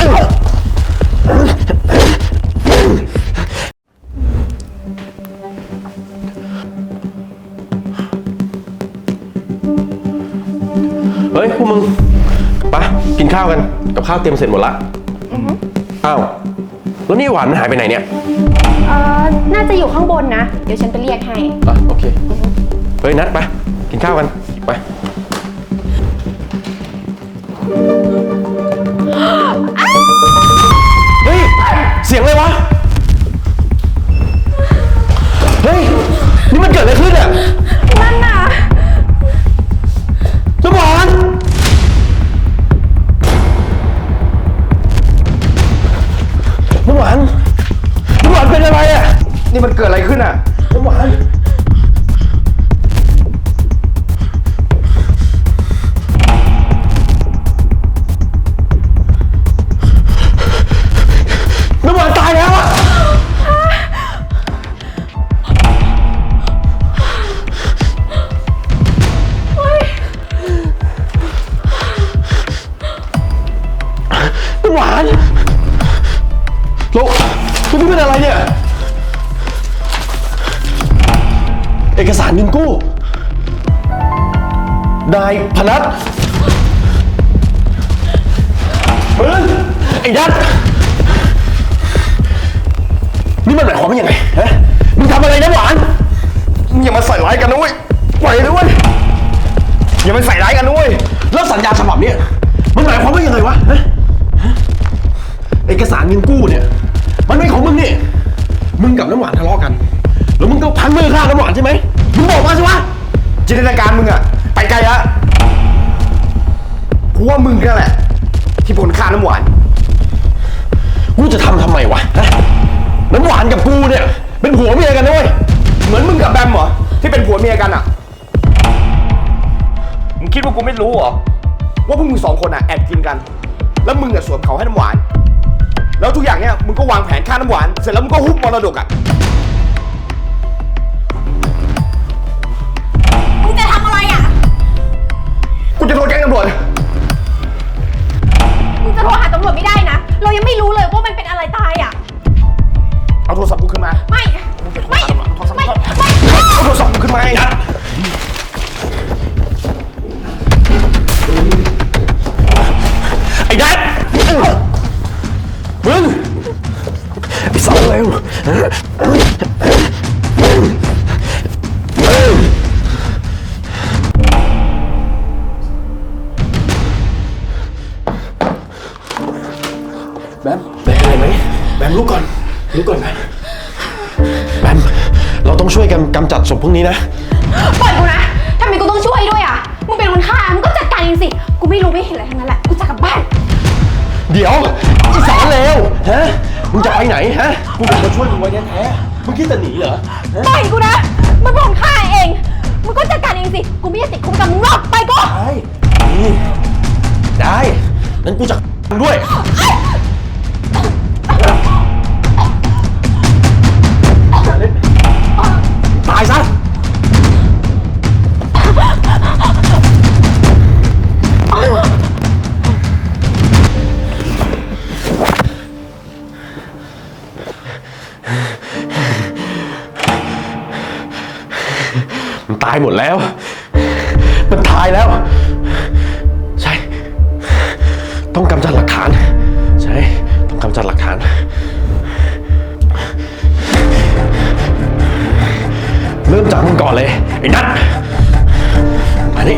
เฮ้ยพวกมึงไปะกินข้าวกัน กับข้าวเตรียมเสร็จหมดละอ้าว แล้วนี่หวานมันหายไปไหนเนี่ยเออน่าจะอยู่ข้างบนนะ เดี๋ยวฉันไปเรียกให้ อะโอเค เฮ้ยนัดไปกินข้าวกันไป สียงอะไรวะ เฮ้ย นี่มันเกิดอะไรขึ้นอะนั่นน่ะน้ำหวานน้ำหวานน้ำหวานเป็นอะไรอะ นี่มันเกิดอะไรขึ้นอะ หวานโลกคุณนี่เป็นอะไรเนี่ย เอกสารเงินกู้นายพนัทมึงไอ้นัทนี่มันหมายความว่ายังไงฮะมึงทำอะไรนะหวานมึงอย่ามาใส่ร้ายกันนะเว้ยปล่อยนะเว้ยอย่ามาใส่ร้ายกันนะเว้ยแล้วสัญญาฉบับนี้มันหมายความว่ายังไงวะฮะฮะ เอกสารเงินกู้เนี่ย มันไม่ของมึงนี่ มึงกับน้ำหวานทะเลาะกัน แล้วมึงก็พันมือฆ่าน้ำหวานใช่ไหมมึงบอกมาสิวะจินตนาการมึงอะไปไกลละกูว่ามึงนั่นแหละ ที่ผลฆ่าน้ำหวาน กูจะทำทำไมวะฮะน้ำหวานกับกูเนี่ย เป็นผัวเมียกันนะเว้ยเหมือนมึงกับแบมเหรอที่เป็นผัวเมียกันอะมึงคิดว่ากูไม่รู้เหรอว่าพวกมึงสองคนอะแอบกินกัน แล้วมึงอะสวมเขาให้น้ำหวาน แล้วทุกอย่างเนี่ยมึงก็วางแผนฆ่าน้ำหวาน เสร็จแล้วมึงก็ฮุบมรดกอะาวเร็วแบมเป็นอะไรไหมแบมลุกก่อนลุกก่อนแบมแบมเราต้องช่วยกันกำจัดศพพวกนี้นะ ปล่อยกูนะทำไมกูต้องช่วยด้วยอะ มึงเป็นคนฆ่า มึงก็จัดการเองสิ กูไม่รู้ไม่เห็นอะไรทั้งนั้นแหละ กูจะกลับบ้าน เดี๋ยวไอ้สารเลวฮะ มึงจะไปไหนฮะ กูเป็นมาช่วยมึงไว้แท้ๆมึงคิดจะหนีเหรอปล่อยกูนะมึงเป็นคนฆ่าเอง มึงก็จัดการเองสิ กูไม่อยากติดคุกกับมึงหรอกไปกูได้นี่ได้งั้นกูจะมึงด้วย ตายซะ ตายหมดแล้ว มันตายแล้ว ใช่ ต้องกำจัดหลักฐาน ใช่ ต้องกำจัดหลักฐาน เริ่มจากมึงก่อนเลย ไอ้นัทมานี่